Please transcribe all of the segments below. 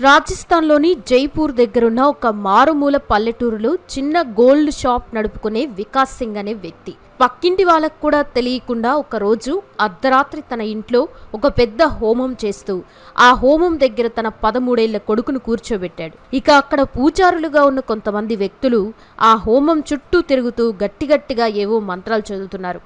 రాజస్థాన్లోని జైపూర్ దగ్గరున్న ఒక మారుమూల పల్లెటూరులో చిన్న గోల్డ్ షాప్ నడుపుకునే వికాస్ సింగ్ అనే వ్యక్తి. పక్కింటి వాళ్ళకు కూడా తెలియకుండా ఒకరోజు అర్ధరాత్రి తన ఇంట్లో ఒక పెద్ద హోమం చేస్తూ ఆ హోమం దగ్గర తన పదమూడేళ్ళ కొడుకును కూర్చోబెట్టాడు. ఇక అక్కడ పూజారులుగా ఉన్న కొంతమంది వ్యక్తులు ఆ హోమం చుట్టూ తిరుగుతూ గట్టిగట్టిగా ఏవో మంత్రాలు చదువుతున్నారు.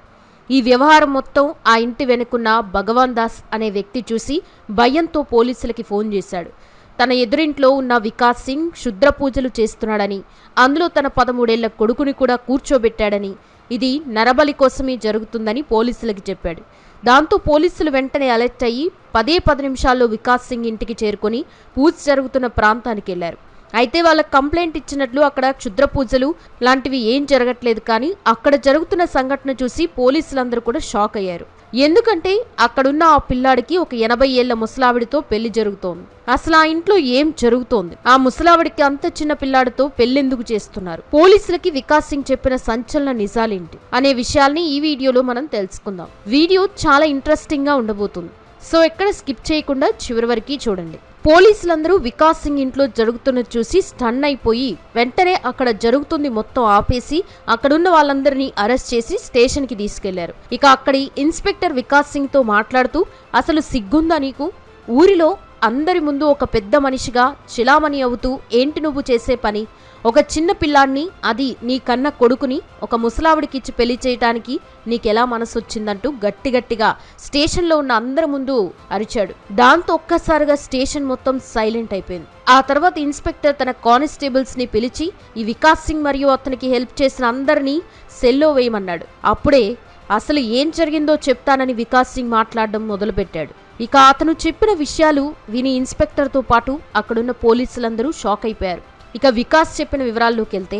ఈ వ్యవహారం మొత్తం ఆ ఇంటి వెనుకున్న భగవాన్ దాస్ అనే వ్యక్తి చూసి భయంతో పోలీసులకి ఫోన్ చేశాడు. తన ఎదురింట్లో ఉన్న వికాస్ సింగ్ క్షుద్ర పూజలు చేస్తున్నాడని అందులో తన పదమూడేళ్ళ కొడుకుని కూడా కూర్చోబెట్టాడని ఇది నరబలి కోసమే జరుగుతుందని పోలీసులకి చెప్పాడు. దాంతో పోలీసులు వెంటనే అలర్ట్ అయ్యి పదే పది నిమిషాల్లో వికాస్ సింగ్ ఇంటికి చేరుకొని పూజ జరుగుతున్న ప్రాంతానికి వెళ్ళారు అయితే వాళ్ళ కంప్లైంట్ ఇచ్చినట్లు అక్కడ క్షుద్ర పూజలు లాంటివి ఏం జరగట్లేదు కానీ అక్కడ జరుగుతున్న సంఘటన చూసి పోలీసులందరూ కూడా షాక్ అయ్యారు. ఎందుకంటే అక్కడున్న ఆ పిల్లాడికి ఒక ఎనభై ఏళ్ళ ముసలావిడితో పెళ్ళి జరుగుతోంది. అసలు ఆ ఇంట్లో ఏం జరుగుతోంది? ఆ ముసలావిడికి అంత చిన్న పిల్లాడితో పెళ్ళెందుకు చేస్తున్నారు? పోలీసులకి వికాస్ సింగ్ చెప్పిన సంచలన నిజాలేంటి? అనే విషయాల్ని ఈ వీడియోలో మనం తెలుసుకుందాం. వీడియో చాలా ఇంట్రెస్టింగ్గా ఉండబోతుంది. సో ఎక్కడ స్కిప్ చేయకుండా చివరి వరకు చూడండి. పోలీసులందరూ వికాస్ సింగ్ ఇంట్లో జరుగుతున్నది చూసి స్టన్ అయిపోయి వెంటనే అక్కడ జరుగుతుంది మొత్తం ఆపేసి అక్కడున్న వాళ్ళందరినీ అరెస్ట్ చేసి స్టేషన్కి తీసుకెళ్ళారు. ఇక అక్కడి ఇన్స్పెక్టర్ వికాస్ సింగ్తో మాట్లాడుతూ అసలు సిగ్గుందా నీకు? ఊరిలో అందరి ముందు ఒక పెద్ద మనిషిగా చిలామణి అవుతూ ఏంటి నువ్వు చేసే పని? ఒక చిన్న పిల్లాన్ని అది నీ కన్న కొడుకుని ఒక ముసలావిడికిచ్చి పెళ్ళి చేయటానికి నీకెలా మనసొచ్చిందంటూ గట్టిగట్టిగా గట్టి గట్టిగా స్టేషన్లో ఉన్న అందరి ముందు అరిచాడు. దాంతో ఒక్కసారిగా స్టేషన్ మొత్తం సైలెంట్ అయిపోయింది. ఆ తర్వాత ఇన్స్పెక్టర్ తన కానిస్టేబుల్స్ని పిలిచి ఈ వికాస్ సింగ్ మరియు అతనికి హెల్ప్ చేసిన అందరినీ సెల్లో వేయమన్నాడు. అప్పుడే అసలు ఏం జరిగిందో చెప్తానని వికాస్ సింగ్ మాట్లాడడం మొదలుపెట్టాడు. ఇక అతను చెప్పిన విషయాలు విని ఇన్స్పెక్టర్తో పాటు అక్కడున్న పోలీసులందరూ షాక్ అయిపోయారు. ఇక వికాస్ చెప్పిన వివరాల్లోకి వెళ్తే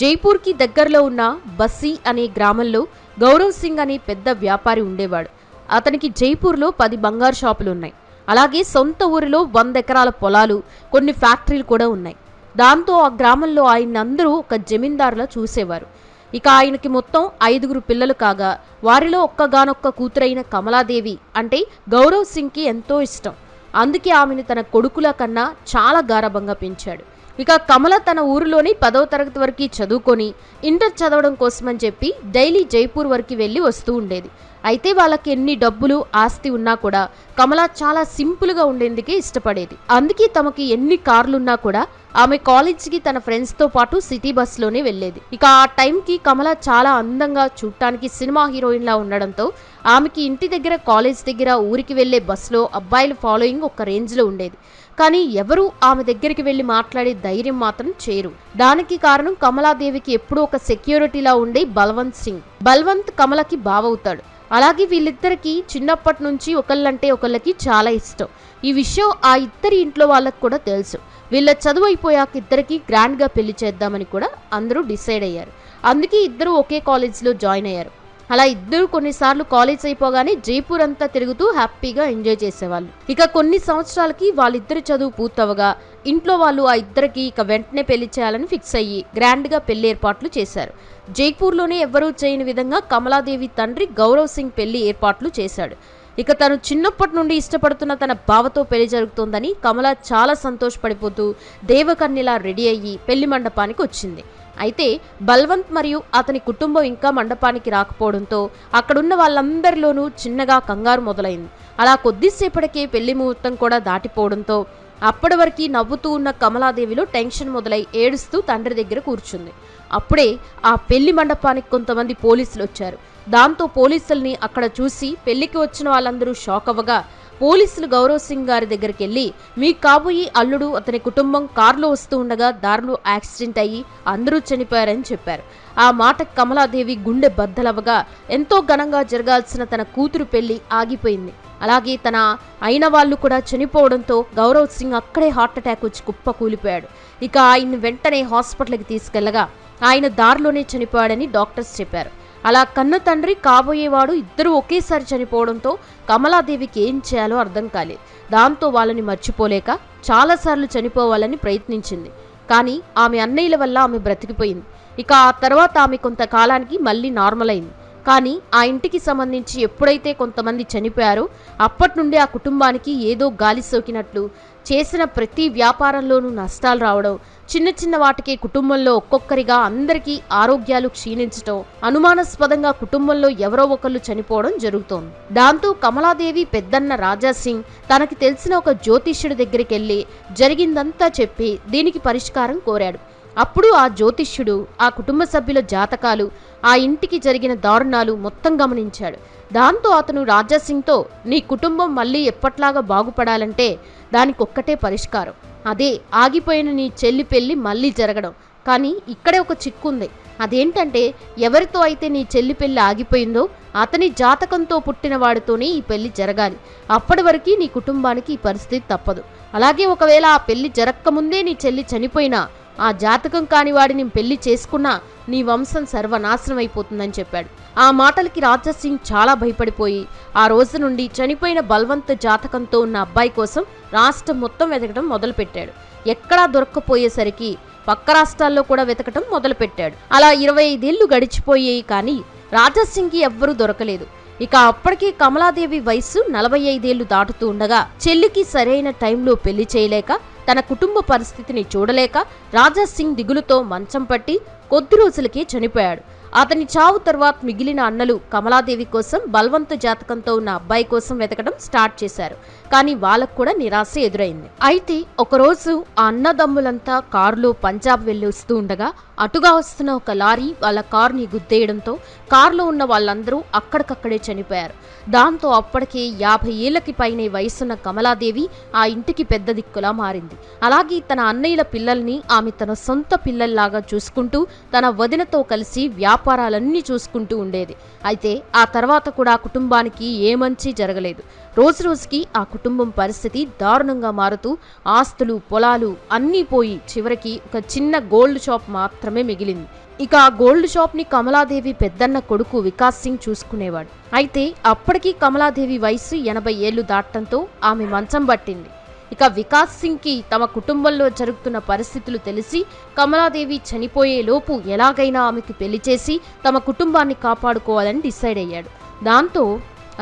జైపూర్కి దగ్గరలో ఉన్న బస్సీ అనే గ్రామంలో గౌరవ్ సింగ్ అనే పెద్ద వ్యాపారి ఉండేవాడు. అతనికి జైపూర్లో పది బంగారు షాపులు ఉన్నాయి. అలాగే సొంత ఊరిలో వంద ఎకరాల పొలాలు కొన్ని ఫ్యాక్టరీలు కూడా ఉన్నాయి. దాంతో ఆ గ్రామంలో ఆయన అందరూ ఒక జమీందారులా చూసేవారు. ఇక ఆయనకి మొత్తం ఐదుగురు పిల్లలు కాగా వారిలో ఒక్కగానొక్క కూతురైన కమలాదేవి అంటే గౌరవ్ సింగ్కి ఎంతో ఇష్టం. అందుకే ఆమెను తన కొడుకుల కన్నా చాలా గారభంగా పెంచాడు. ఇక కమల తన ఊరిలోని పదవ తరగతి వరకు చదువుకొని ఇంటర్ చదవడం కోసమని చెప్పి డైలీ జైపూర్ వరకు వెళ్ళి వస్తూ ఉండేది. అయితే వాళ్ళకి ఎన్ని డబ్బులు ఆస్తి ఉన్నా కూడా కమల చాలా సింపుల్గా ఉండేందుకే ఇష్టపడేది. అందుకే తమకి ఎన్ని కార్లున్నా కూడా ఆమె కాలేజ్కి తన ఫ్రెండ్స్తో పాటు సిటీ బస్లోనే వెళ్ళేది. ఇక ఆ టైంకి కమల చాలా అందంగా చూడటానికి సినిమా హీరోయిన్లా ఉండడంతో ఆమెకి ఇంటి దగ్గర కాలేజ్ దగ్గర ఊరికి వెళ్ళే బస్సులో అబ్బాయిల ఫాలోయింగ్ ఒక రేంజ్లో ఉండేది. కానీ ఎవరూ ఆమె దగ్గరికి వెళ్ళి మాట్లాడే ధైర్యం మాత్రం చేయరు దానికి కారణం కమలాదేవికి ఎప్పుడూ ఒక సెక్యూరిటీలా ఉండే బల్వంత్ సింగ్. బల్వంత్ కమలకి బావవుతాడు. అలాగే వీళ్ళిద్దరికీ చిన్నప్పటి నుంచి ఒకళ్ళంటే ఒకళ్ళకి చాలా ఇష్టం. ఈ విషయం ఆ ఇద్దరి ఇంట్లో వాళ్ళకి కూడా తెలుసు. వీళ్ళ చదువు అయిపోయాక ఇద్దరికి గ్రాండ్గా పెళ్ళి చేద్దామని కూడా అందరూ డిసైడ్ అయ్యారు. అందుకే ఇద్దరు ఒకే కాలేజ్లో జాయిన్ అయ్యారు. అలా ఇద్దరు కొన్నిసార్లు కాలేజ్ అయిపోగానే జైపూర్ అంతా తిరుగుతూ హ్యాపీగా ఎంజాయ్ చేసేవాళ్ళు. ఇక కొన్ని సంవత్సరాలకి వాళ్ళిద్దరి చదువు పూర్తవగా ఇంట్లో వాళ్ళు ఆ ఇద్దరికి ఇక వెంటనే పెళ్ళి చేయాలని ఫిక్స్ అయ్యి గ్రాండ్గా పెళ్ళి ఏర్పాట్లు చేశారు. జైపూర్లోనే ఎవ్వరూ చేయని విధంగా కమలాదేవి తండ్రి గౌరవ్ సింగ్ పెళ్ళి ఏర్పాట్లు చేశాడు. ఇక తను చిన్నప్పటి నుండి ఇష్టపడుతున్న తన బావతో పెళ్ళి జరుగుతోందని కమల చాలా సంతోషపడిపోతూ దేవకన్యలా రెడీ అయ్యి పెళ్ళి మండపానికి వచ్చింది. అయితే బల్వంత్ మరియు అతని కుటుంబం ఇంకా మండపానికి రాకపోవడంతో అక్కడున్న వాళ్ళందరిలోనూ చిన్నగా కంగారు మొదలైంది. అలా కొద్దిసేపటికే పెళ్ళి ముహూర్తం కూడా దాటిపోవడంతో అప్పటి వరకు నవ్వుతూ ఉన్న కమలాదేవిలో టెన్షన్ మొదలై ఏడుస్తూ తండ్రి దగ్గర కూర్చుంది. అప్పుడే ఆ పెళ్ళి మండపానికి కొంతమంది పోలీసులు వచ్చారు. దాంతో పోలీసుల్ని అక్కడ చూసి పెళ్ళికి వచ్చిన వాళ్ళందరూ షాక్ అవ్వగా పోలీసులు గౌరవ్ సింగ్ గారి దగ్గరికి వెళ్ళి మీ కాబోయే అల్లుడు అతని కుటుంబం కారులో వస్తూ ఉండగా దారిలో యాక్సిడెంట్ అయ్యి అందరూ చనిపోయారని చెప్పారు. ఆ మాట కమలాదేవి గుండె బద్దలవ్వగా ఎంతో ఘనంగా జరగాల్సిన తన కూతురు పెళ్ళి ఆగిపోయింది. అలాగే తన అయిన వాళ్ళు కూడా చనిపోవడంతో గౌరవ్ సింగ్ అక్కడే హార్ట్ అటాక్ వచ్చి కుప్ప కూలిపోయాడు. ఇక ఆయన్ని వెంటనే హాస్పిటల్కి తీసుకెళ్ళగా ఆయన దారిలోనే చనిపోయాడని డాక్టర్స్ చెప్పారు. అలా కన్న తండ్రి కాబోయేవాడు ఇద్దరు ఒకేసారి చనిపోవడంతో కమలాదేవికి ఏం చేయాలో అర్థం కాలేదు. దాంతో వాళ్ళని మర్చిపోలేక చాలాసార్లు చనిపోవాలని ప్రయత్నించింది. కానీ ఆమె అన్నయ్యల వల్ల ఆమె బ్రతికిపోయింది. ఇక ఆ తర్వాత ఆమె కొంతకాలానికి మళ్ళీ నార్మల్ అయింది. కానీ ఆ ఇంటికి సంబంధించి ఎప్పుడైతే కొంతమంది చనిపోయారో అప్పటి నుండి ఆ కుటుంబానికి ఏదో గాలి సోకినట్లు చేసిన ప్రతి వ్యాపారంలోనూ నష్టాలు రావడం చిన్న చిన్న వాటికి కుటుంబంలో ఒక్కొక్కరిగా అందరికీ ఆరోగ్యాలు క్షీణించటం అనుమానాస్పదంగా కుటుంబంలో ఎవరో ఒకళ్ళు చనిపోవడం జరుగుతోంది. దాంతో కమలాదేవి పెద్దన్న రాజాసింగ్ తనకి తెలిసిన ఒక జ్యోతిష్యుడి దగ్గరికి వెళ్ళి జరిగిందంతా చెప్పి దీనికి పరిష్కారం కోరాడు. అప్పుడు ఆ జ్యోతిష్యుడు ఆ కుటుంబ సభ్యుల జాతకాలు ఆ ఇంటికి జరిగిన దారుణాలు మొత్తం గమనించాడు. దాంతో అతను రాజాసింగ్తో నీ కుటుంబం మళ్ళీ ఎప్పట్లాగా బాగుపడాలంటే దానికొక్కటే పరిష్కారం. అదే ఆగిపోయిన నీ చెల్లి పెళ్ళి మళ్ళీ జరగడం. కానీ ఇక్కడే ఒక చిక్కుంది. అదేంటంటే ఎవరితో అయితే నీ చెల్లి పెళ్ళి ఆగిపోయిందో అతని జాతకంతో పుట్టిన వాడితోనే ఈ పెళ్ళి జరగాలి. అప్పటి వరకు నీ కుటుంబానికి ఈ పరిస్థితి తప్పదు. అలాగే ఒకవేళ ఆ పెళ్ళి జరక్కముందే నీ చెల్లి చనిపోయినా ఆ జాతకం కాని వాడిని పెళ్ళి చేసుకున్నా నీ వంశం సర్వనాశనం అయిపోతుందని చెప్పాడు. ఆ మాటలకి రాజాసింగ్ చాలా భయపడిపోయి ఆ రోజు నుండి చనిపోయిన బల్వంత్ జాతకంతో ఉన్న అబ్బాయి కోసం రాష్ట్రం మొత్తం వెతకడం మొదలుపెట్టాడు. ఎక్కడా దొరక్కపోయేసరికి పక్క రాష్ట్రాల్లో కూడా వెతకటం మొదలుపెట్టాడు. అలా ఇరవై ఐదేళ్ళు గడిచిపోయాయి కానీ రాజాసింగ్కి ఎవ్వరూ దొరకలేదు. ఇక అప్పటికే కమలాదేవి వయస్సు నలభై ఐదేళ్ళు దాటుతూ ఉండగా చెల్లికి సరైన టైంలో పెళ్ళి చేయలేక తన కుటుంబ పరిస్థితిని చూడలేక రాజా సింగ్ దిగులుతో మంచం పట్టి కొద్ది రోజులకే చనిపోయాడు. అతని చావు తర్వాత మిగిలిన అన్నలు కమలాదేవి కోసం బల్వంత జాతకంతో ఉన్న అబ్బాయి కోసం వెతకడం స్టార్ట్ చేశారు. కానీ వాళ్ళకు కూడా నిరాశ ఎదురైంది. అయితే ఒకరోజు ఆ అన్నదమ్ములంతా కారులో పంజాబ్ వెళ్ళి వస్తూ ఉండగా అటుగా వస్తున్న ఒక లారీ వాళ్ళ కారుని గుద్దేయడంతో కారులో ఉన్న వాళ్ళందరూ అక్కడికక్కడే చనిపోయారు. దాంతో అప్పటికే యాభై ఏళ్ళకి పైనే వయసున్న కమలాదేవి ఆ ఇంటికి పెద్ద దిక్కులా మారింది. అలాగే తన అన్నయ్యల పిల్లల్ని ఆమె తన సొంత పిల్లల్లాగా చూసుకుంటూ తన వదినతో కలిసి వ్యాపారాలన్నీ చూసుకుంటూ ఉండేది. అయితే ఆ తర్వాత కూడా ఆ కుటుంబానికి ఏ మంచి జరగలేదు. రోజు రోజుకి ఆ కుటుంబం పరిస్థితి దారుణంగా మారుతూ ఆస్తులు పొలాలు అన్నీ పోయి చివరికి ఒక చిన్న గోల్డ్ షాప్ మాత్రమే మిగిలింది. ఇక ఆ గోల్డ్ షాప్ని కమలాదేవి పెద్దన్న కొడుకు వికాస్ సింగ్ చూసుకునేవాడు. అయితే అప్పటికి కమలాదేవి వయసు ఎనభై ఏళ్ళు దాటంతో ఆమె మంచం పట్టింది. ఇక వికాస్ సింగ్కి తమ కుటుంబంలో జరుగుతున్న పరిస్థితులు తెలిసి కమలాదేవి చనిపోయే లోపు ఎలాగైనా ఆమెకి పెళ్ళి చేసి తమ కుటుంబాన్ని కాపాడుకోవాలని డిసైడ్ అయ్యాడు. దాంతో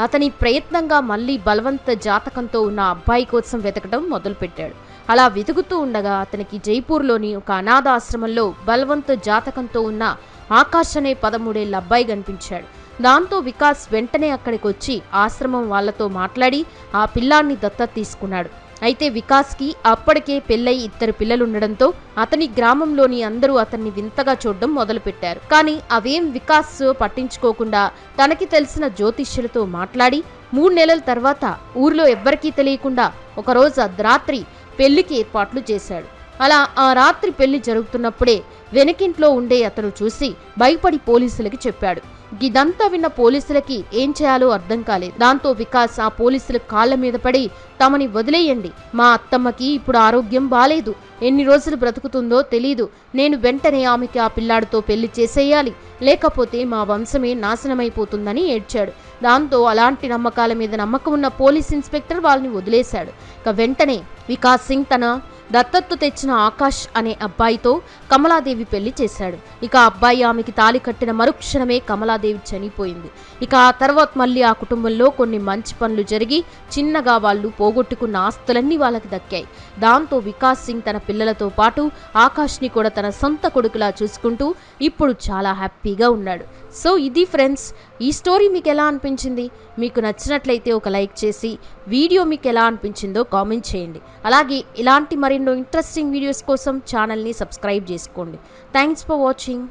అతని ప్రయత్నంగా మళ్ళీ బలవంత జాతకంతో ఉన్న అబ్బాయి కోసం వెతకడం మొదలుపెట్టాడు. అలా వెతుకుతూ ఉండగా అతనికి జైపూర్లోని ఒక అనాథాశ్రమంలో బలవంత జాతకంతో ఉన్న ఆకాష్ అనే పదమూడేళ్ళ అబ్బాయి కనిపించాడు. దాంతో వికాస్ వెంటనే అక్కడికి వచ్చి ఆశ్రమం వాళ్ళతో మాట్లాడి ఆ పిల్లాన్ని దత్తత తీసుకున్నాడు. అయితే వికాస్కి అప్పటికే పెళ్ళై ఇద్దరు పిల్లలుండడంతో అతని గ్రామంలోని అందరూ అతన్ని వింతగా చూడడం మొదలుపెట్టారు. కానీ అవేం వికాస్ పట్టించుకోకుండా తనకి తెలిసిన జ్యోతిష్యులతో మాట్లాడి మూడు నెలల తర్వాత ఊర్లో ఎవ్వరికీ తెలియకుండా ఒకరోజు అర్ధరాత్రి పెళ్ళికి ఏర్పాట్లు చేశాడు. అలా ఆ రాత్రి పెళ్ళి జరుగుతున్నప్పుడే వెనకింట్లో ఉండే అతను చూసి భయపడి పోలీసులకి చెప్పాడు. ఇదంతా విన్న పోలీసులకి ఏం చేయాలో అర్థం కాలేదు. దాంతో వికాస్ ఆ పోలీసుల కాళ్ళ మీద పడి తమని వదిలేయండి. మా అత్తమ్మకి ఇప్పుడు ఆరోగ్యం బాలేదు. ఎన్ని రోజులు బ్రతుకుతుందో తెలీదు. నేను వెంటనే ఆమెకి ఆ పిల్లాడితో పెళ్ళి చేసేయాలి. లేకపోతే మా వంశమే నాశనమైపోతుందని ఏడ్చాడు. దాంతో అలాంటి నమ్మకాల మీద నమ్మకం ఉన్న పోలీస్ ఇన్స్పెక్టర్ వాళ్ళని వదిలేశాడు. ఇక వెంటనే వికాస్ సింగ్ తన దత్తత్తు తెచ్చిన ఆకాష్ అనే అబ్బాయితో కమలాదేవి పెళ్ళి చేశాడు. ఇక అబ్బాయి ఆమెకి తాలి కట్టిన మరుక్షణమే కమలాదేవి చనిపోయింది. ఇక ఆ తర్వాత మళ్ళీ ఆ కుటుంబంలో కొన్ని మంచి పనులు జరిగి చిన్నగా వాళ్ళు పోగొట్టుకున్న ఆస్తులన్నీ వాళ్ళకి దక్కాయి. దాంతో వికాస్ సింగ్ తన పిల్లలతో పాటు ఆకాష్ని కూడా తన సొంత కొడుకులా చూసుకుంటూ ఇప్పుడు చాలా హ్యాపీగా ఉన్నాడు. సో ఇది ఫ్రెండ్స్ ఈ స్టోరీ మీకు ఎలా అనిపించింది? మీకు నచ్చినట్లయితే ఒక లైక్ చేసి వీడియో మీకు ఎలా అనిపించిందో కామెంట్ చేయండి. అలాగే ఇలాంటి మరెన్నో ఇంట్రెస్టింగ్ వీడియోస్ కోసం ఛానల్ని సబ్స్క్రైబ్ చేసుకోండి. Thanks for watching.